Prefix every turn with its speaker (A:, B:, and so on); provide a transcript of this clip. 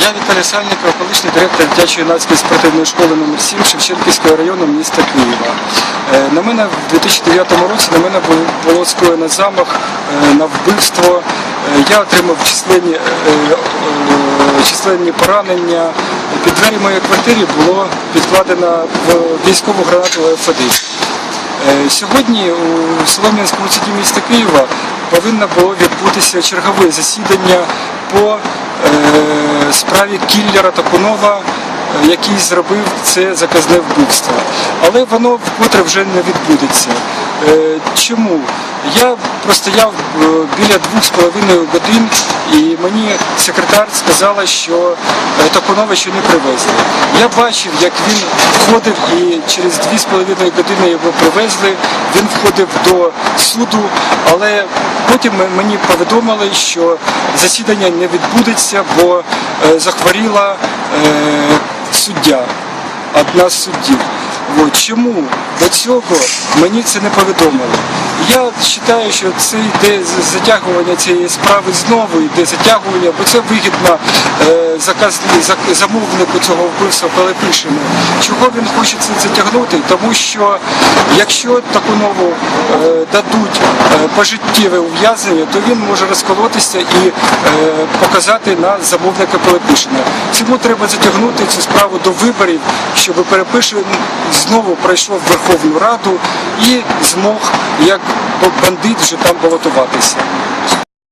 A: Я Віталій Сальников, колишній директор дитячої юнацької спортивної школи номер 7 Шевченківського району міста Києва. Е, На мене в 2009 році на мене було, скоєно замах е, на вбивство. Е, Я отримав численні, численні поранення. Під двері моєї квартири було підкладено військову гранату F1. Е, Сьогодні у Солом'янському суді міста Києва повинно було відбутися чергове засідання по справі кіллера Токунова, е, який зробив це заказне вбивство. Але воно вкотре вже не відбудеться. Е, Чому? Я простояв е, біля двох з половиною годин, і мені секретар сказала, що Токунова ще не привезли. Я бачив, як він входив і через дві з половиною години його привезли. Він входив до суду, але потім мені повідомили, що засідання не відбудеться, бо е, захворіла е, суддя, одна з суддів. Чому до цього мені це не повідомили? Я вважаю, що це йде затягування цієї справи знову, йде затягування, бо це вигідно е, заказ, замовнику цього вбивства Пилипишину. Чого він хоче це затягнути? Тому що якщо таку нову е, дадуть е, пожиттєве ув'язнення, то він може розколотися і показати на замовника Пилипишина. Цьому треба затягнути цю справу до виборів, щоб Перепишин знову пройшов в Верховну Раду і змог як бандит вже там балотуватися.